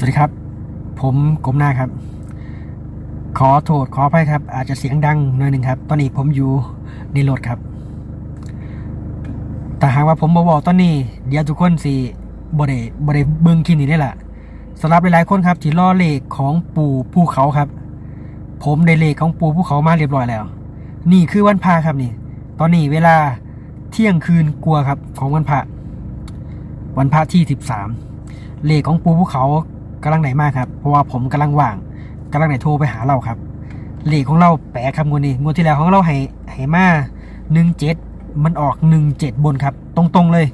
สวัสดีครับ ผมกรมหน้าครับ ขอโทษขออภัยครับ อาจจะเสียงดังหน่อยหนึ่งครับ ตอนนี้ผมอยู่ในรถครับ แต่หากว่าผมบอกตอนนี้ เดี๋ยวทุกคนสิบ่ได้บ่ได้เบิงคลิปนี้ได้ละสำหรับหลายๆคนครับที่รอเลขของปู่ภูเขาครับ ผมได้เลขของปู่ภูเขามาเรียบร้อยแล้ว นี่คือวันพระครับนี่ ตอนนี้เวลาเที่ยงคืนกลัวครับ ของวันพระวันพระที่สิบสามเลขของปูภูเขา กำลังไหนมากครับ เพราะว่าผมกำลังว่างกำลังไหนโทรไปหาเราครับเลขของเราแปลกครับงวดนี้งวดที่แล้วของเราให้ให้มาหนึ่งเจ็ดมันออกหนึ่งเจ็ดบนครับ ตรงๆเลย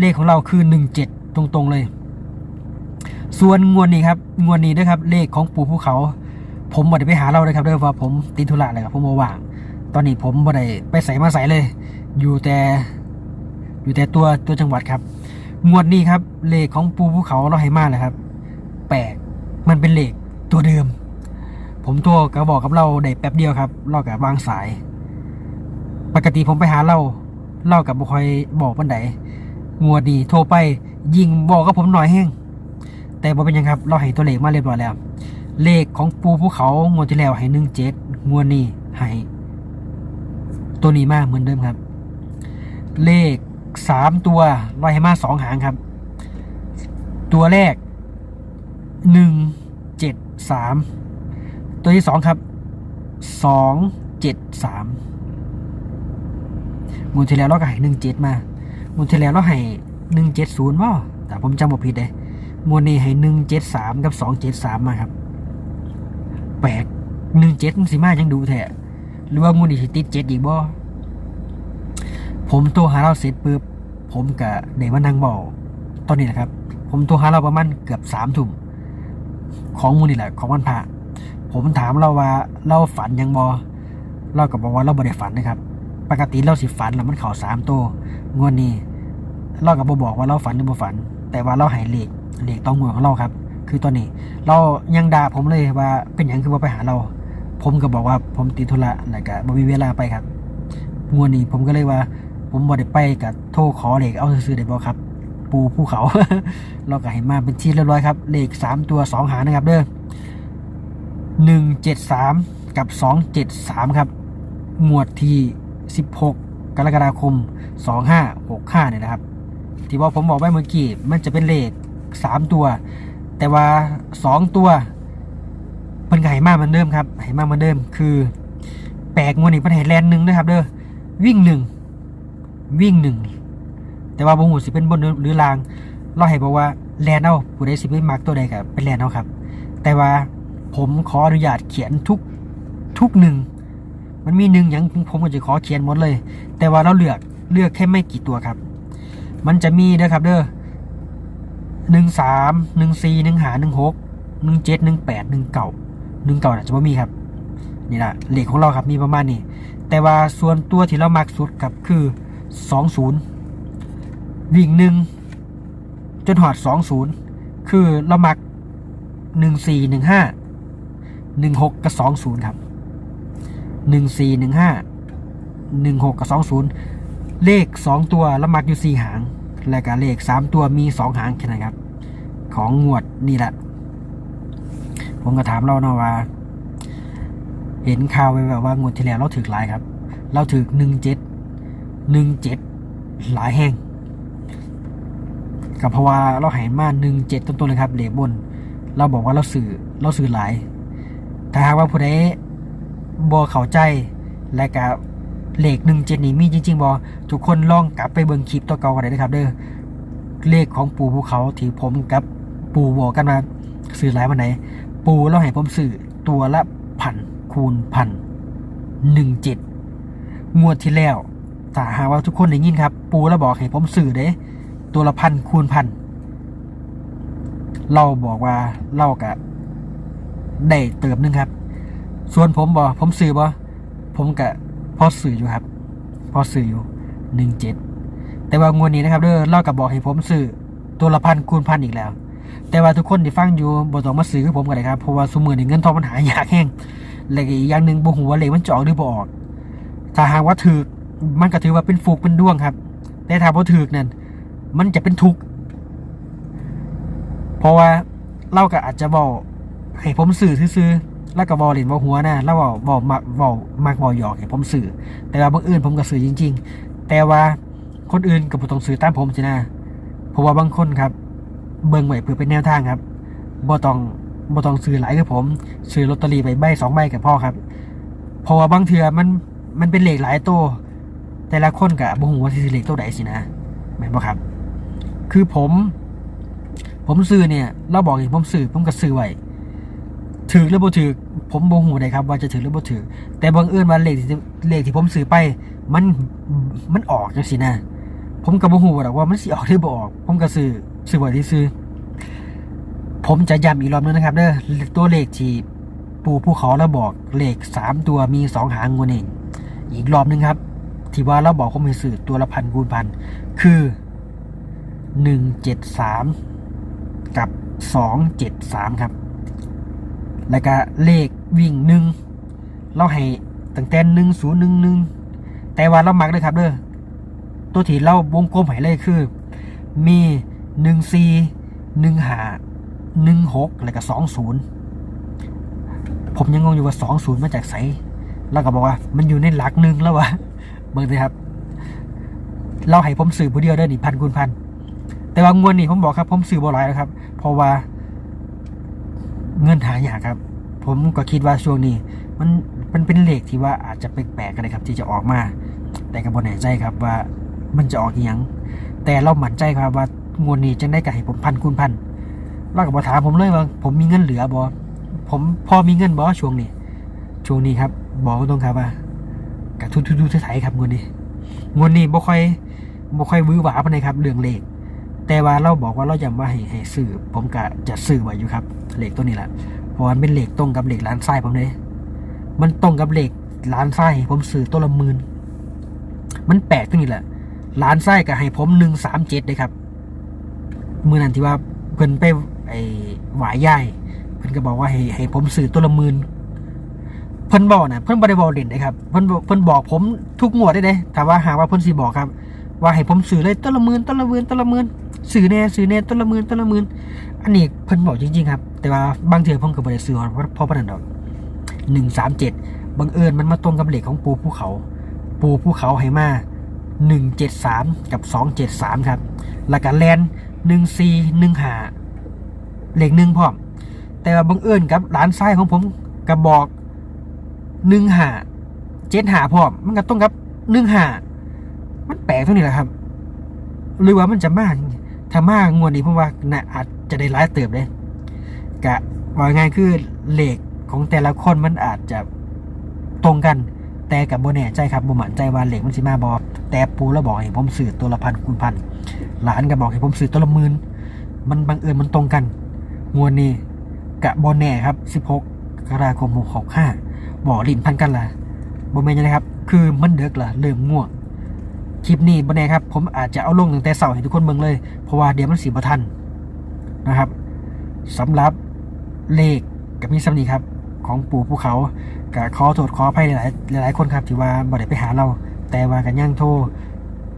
เลขของเราคือหนึ่งเจ็ดตรงๆเลย ส่วนงวดนี้ครับงวดนี้ด้วยครับ เลขของปูภูเขา ผมบ่ได้ไปหาเราเลยครับด้วยว่าผมติดธุระอะไรครับผมบ่ว่างตอนนี้ผมบ่ได้ไปใส่มาใส่เลย อยู่แต่อยู่แต่ตัวตัวจังหวัดครับ งวดนี้ครับ เลขของปูภูเขาเราให้มาเลยครับ ลกมันเป็นเหลขตัวเดิม ผมโทรก็บอกกับเราได้แป๊บเดียวครับ เรากับวางสาย ปกติผมไปหาเราเล่ากับบุคอยบอกปันไดงวดนี้โทรไปยิงบอกกับผมหน่อยแห้งแต่บ่เป็นยังครับ เราให้ตัวเลขมาเรียบร้อยแล้ว เลขของปูภูเขางวดที่แล้วให้หนึ่งเจ็ดงวดนี้ให้ตัวนี้มาเหมือนเดิมครับ เลขสามตัวลอยให้มาสองหางครับ ตัวแรก หนึ่งเจ็ดสามตัวที่สองครับสองเจ็ดสามมูลที่แล้วเราก็ให้หนึ่งเจ็ดมามูลที่แล้วเราให้หนึ่งเจ็ดศูนย์ว่าแต่ผมจำบ่ผิดเลยมวลนี้ให้หนึ่งเจ็ดสามกับสองเจ็ดสามมาครับแปลกหนึ่งเจ็ดมันสิมายังดูแท้หรือว่ามูลนี้สิติดเจ็ดอีกบ่ผมโทรหาเราเสร็จปุ๊บผมกับเดมานั่งบอกตอนนี้นะครับ ผมโทรหาเราประมาณเกือบสามทุ่ม ของมูลนี่แหละ ของวันพระผมถามเราว่าเราฝันยังบอเราก็บอกว่าเราบ่ได้ฝันนะครับ ปกติเราสิฝันแล้วมันเข่าสามตัวงวดนี้ เราก็บอบอกว่าเราฝันหรือบ่ฝัน แต่ว่าเราหายเหลขเหลขต้องมวยของเราครับ คือตอนนี้ เรายังด่าผมเลยว่าเป็นอย่างคือว่าไปหาเรา ผมก็บอกว่าผมติดธุระแล้วก็บ่มีเวลาไปครับงวดนี้ผมก็เลยว่า ผมบ่ได้ไปกับโทรขอเหลขเอาซื้อได้บ่ครับ ปูภูเขา เราก็เห็นมาเป็นที่เรียบร้อยครับ เลขสามตัวสองหางนะครับเด้อหนึ่งเจ็ดสามกับสองเจ็ดสามครับ หมวดที่สิบหกกรกฎาคมสองห้าหกห้าเนี่ยนะครับ ที่ว่าผมบอกไว้เมื่อกี้มันจะเป็นเลขสามตัว แต่ว่าสองตัวมันก็ให้มากเหมือนเดิมครับให้มากเหมือนเดิม คือแปลกงวดนี้เป็นให้แลนหนึ่งนะครับเด้อวิ่งหนึ่งวิ่งหนึ่ง แต่ว่าบงหูสิเป็นบนหรือลางเราให้บอกว่าแลนเอาผู้ใดสิไปมักตัวใดกับเป็นแลนเอาครับ แต่ว่าผมขออนุญาตเขียนทุกทุกหนึ่งมันมีหนึ่งอย่างผมก็จะขอเขียนหมดเลย แต่ว่าเราเลือกเลือกแค่ไม่กี่ตัวครับ มันจะมีเด้อครับเด้อหนึ่งสามหนึ่งสี่หนึ่งหาหนึ่งหกหนึ่งเจ็ดหนึ่งแปดหนึ่งเก่าหนึ่งเก่าอาจจะไม่มีครับนี่แหละเหลขของเราครับมีประมาณนี้แต่ว่าส่วนตัวที่เรามักสุดครับคือสองศูนย์ วิ่งหนึ่งจนหอดสองศูนย์คือเรามักหนึ่งสี่หนึ่งห้าหนึ่งหกกับสองศูนย์ครับหนึ่งสี่หนึ่งห้าหนึ่งหกกับสองศูนย์เลขสองตัวเรามักอยู่สี่หาง และก็เลขสามตัวมีสองหางแค่นั้นครับ ของงวดนี่แหละ ผมก็ถามเราเนาะว่า เห็นข่าวไว้แบบว่างวดที่แล้วเราถือหลายครับ เราถือหนึ่งเจ็ดหนึ่งเจ็ดหลายแห่ง ก็เพราะว่าเราหายมาหนึ่งเจ็ดต้นๆเลยครับเหลขบน เราบอกว่าเราสื่อเราสื่อหลาย ถ้าหากว่าผู้ใดบอเข้าใจและก็เลขหนึ่งเจ็ดนี่มีจริง ๆบอทุกคนลองกลับไปเบิ่งคลิปตัวเก่ากันได้นะครับ เด้อเลขของปู่ภูเขาที่ผมกับปู่บอกกันมาสื่อหลายวันไหน ปู่เราให้ผมสื่อตัวละพันคูณพันหนึ่งเจ็ดงวดที่แล้วถ้าหากว่าทุกคนได้ยินครับ ปูแล้วบอกให้ผมสื่อเด้ ตัวละพันคูณพันเราบอกว่าเรากะได้เติมหนึงครับ ส่วนผมบอกผมสื่อบ่ผมกะพอสื่ออยู่ครับ พอสื่ออยู่หนึ่งเจ็ดแต่ว่างวดนี้นะครับเด้อเรากับบอกให้ผมสื่อตัวละพันคูณพันอีกแล้ว แต่ว่าทุกคนที่ฟังอยู่บ่ต้องมาซื้อกับผมกันเลยครับเพราะว่าสมือนี่เงินทองมันหายากแห้งและอีกอย่างหนึ่งบ่ฮู้ว่าเลขมันจะออกหรือบ่ออก ถ้าหากว่าถูกมันก็ถือว่าเป็นฟุกเป็นดวงครับ แต่ถ้าบ่ถูกนั่น มันจะเป็นทุกข์เพราะว่าเราก็อาจจะบอกให้ผมสื่อซื่อแล้วก็บอเล่นบอหัวนะแล้วบอกบอกมักบอกมักบอกหยอกให้ผมสื่อ แต่ว่าบางอื่นผมก็สื่อจริง ๆ แต่ว่าคนอื่นก็บ่ต้องสื่อตามผมสินะเพราะว่าบางคนครับ เบิ่งไว้เพื่อเป็นแนวทางครับบ่ต้องบ่ต้องซื้อหลายกับผมซื้อลอตเตอรี่ไปใบสองใบกับพ่อครับ เพราะว่าบางเทื่อมันมันเป็นเหลขหลายตัวแต่ละคนกับบ่ฮู้ว่าสิซื้อเลขตัวใดสินะแม่นบ่ครับ คือผม ผมซื้อเนี่ย เราบอกให้ผมซื้อผมก็ซื้อไว้ถือหรือบ่ถือผมบ่ฮู้ได้ครับว่าจะถือหรือบ่ถือแต่บังเอิญว่าเลขที่เลขที่ผมซื้อไป มันมันออกจังซี่นะ ผมก็บ่ฮู้หรอกว่ามันสิออกหรือบ่ออก ผมก็ซื้อซื้อไว้ที่ซื้อ ผมจะย้ำอีกรอบนึงนะครับเด้อตัวเลขที่ปู่ภูเขาเราบอกเลขสามตัวมีสองหางงวเองอีกรอบนึงครับ ที่ว่าเราบอกผมให้ซื้อตัวละพันคูณพันคือ หนึ่งเจ็ดสามกับสองเจ็ดสามครับ แล้วก็เลขวิ่งหนึ่งเราให้ตั้งแต่หนึ่งศูนย์หนึ่งหนึ่งแต่ว่าเรามักเลยครับเด้อตัวที่เราวงกลมให้เลยคือ มีหนึ่งสี่หนึ่งห้าหนึ่งหกแล้วก็สองศูนย์ผมยังงงอยู่ว่าสองศูนย์มาจากไสแล้วก็บอกว่า มันอยู่ในหลักหนึ่งแล้ววะเบิ่งสิครับ เราให้ผมสื่อผู้เดียวได้หนี่พันคูณพัน แต่ว่างวดนี้ผมบอกครับ ผมสื่อบ่หลายแล้วครับ เพราะว่าเงินหายากครับ ผมก็คิดว่าช่วงนี้ มันมันเป็นเลขที่ว่าอาจจะแปลกๆกันเลยครับ ที่จะออกมา แต่ก็บ่แน่ใจครับว่ามันจะออกอยังแต่เราหมั่นใจครับว่างวดนี้จะได้กับให้ผมพันคูณพันเราก็บอถามผมเลยว่า ผมมีเงินเหลือบอผมพอมีเงินบอช่วงนี้ ช่วงนี้ครับ บอกตรงครับว่ากับทุทุๆไถๆครับงวดนี้งวดนี้บ่ค่อยบ่ค่อยบื้อหวาปานใดครับเรื่องเลข แต่ว่าเราบอกว่าเราย้ำว่าให้ให้ซื้อผมก็จะซื้อไว้อยู่ครับเหลขตัวนี้แหละเพราะว่ามันเป็นเหลขตรงกับเหลขร้านไส้ผมเลยมันตรงกับเหลขร้านไส้ผมซื้อตัวละหมื่นมันแปลกตรงนี้แหละร้านไส้ก็ให้ผมหนึ่งสามเจ็ดเลยครับมื่อนั้นที่ว่าเพิ่นไปไอ้หวายย่ายเพิ่นก็บอกว่าให้ให้ผมซื้อตัวละหมื่นเพิ่นบอกนะเพิ่นบ่ได้บอกเด่นเลยครับเพิ่นเพิ่นบอกผมทุกงวดได้เลยถามว่าหากว่าเพิ่นสิบอกครับ ว่าให้ผมซื้อเลยตัวละหมื่นตัวละหมื่นตัวละหมื่น ซื้อแน่ซื้อแน่ตัวละหมื่นตัวละหมื่นอันนี้เพิ่นบอกจริงๆครับ แต่ว่าบางเทื่อผมก็บ่ได้ซื้อเพราะเพราะปานนั้นดอกหนึ่งสามเจ็ดบังเอิญมันมาตรงกับเลขของปูภูเขา ปูภูเขาให้มาหนึ่งเจ็ดสามกับสองเจ็ดสามครับแล้วก็แลนหนึ่งสี่หนึ่งหาเลขหนึ่งพร้อม แต่ว่าบังเอิญกับร้านไส้ของผมกับบอกหนึ่งหาเจ็ดหาพร้อม มันก็ตรงกับหนึ่งหามันแปลกตรงนี้แหละครับ หรือว่ามันจะมาก ถ้ามากงวดนี้ผมว่าน่าอาจจะได้ร้ายเติบเลยกะว่าง่ายคือเลขของแต่ละคนมันอาจจะตรงกัน แต่กับโบแน่ใจครับโบหมันใจว่าเลขมันสิมาบอแต่ปูแล้วบอกให้ผมสื่อตัวละพันคูณพันหลานก็บอกให้ผมสื่อตัวละหมื่นมันบังเอิญมันตรงกัน งวดนี้กะโบแน่ครับ 16กรกฎาคม65บอกลิ้นพันกันละโบแม่นยังไงครับ คือมันเด็กละเริ่มง่วง คลิปนี้บนแน่ครับ ผมอาจจะเอาลงตั้งแต่เสาร์ให้ทุกคนเบิ่งเลย เพราะว่าเดี๋ยวมันสีบทันนะครับสำหรับเลขกับมีสำนีครับ ของปู่ภูเขากับขอโทษขออภัยหลายหลายคนครับที่ว่าบ่ได้ไปหาเรา แต่ว่ากันย่างโทร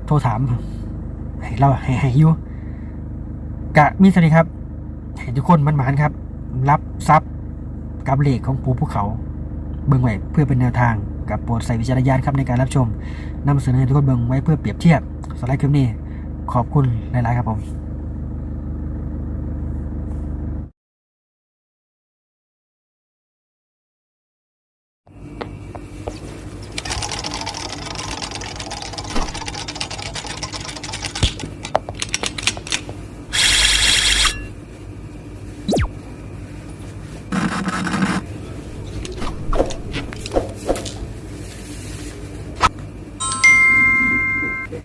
โทรถามให้เราให้ให้อยู่กะมีสำนีครับให้ทุกคนมันหมานครับ รับทรัพย์กับเลขของปู่ภูเขา เบิ่งไว้เพื่อเป็นแนวทาง กับโปรดใส่วิจารณญาณครับในการรับชมนำเสนอให้ทุกคนเบิ่งไว้เพื่อเปรียบเทียบสไลด์คลิปนี้ขอบคุณหลายๆครับผม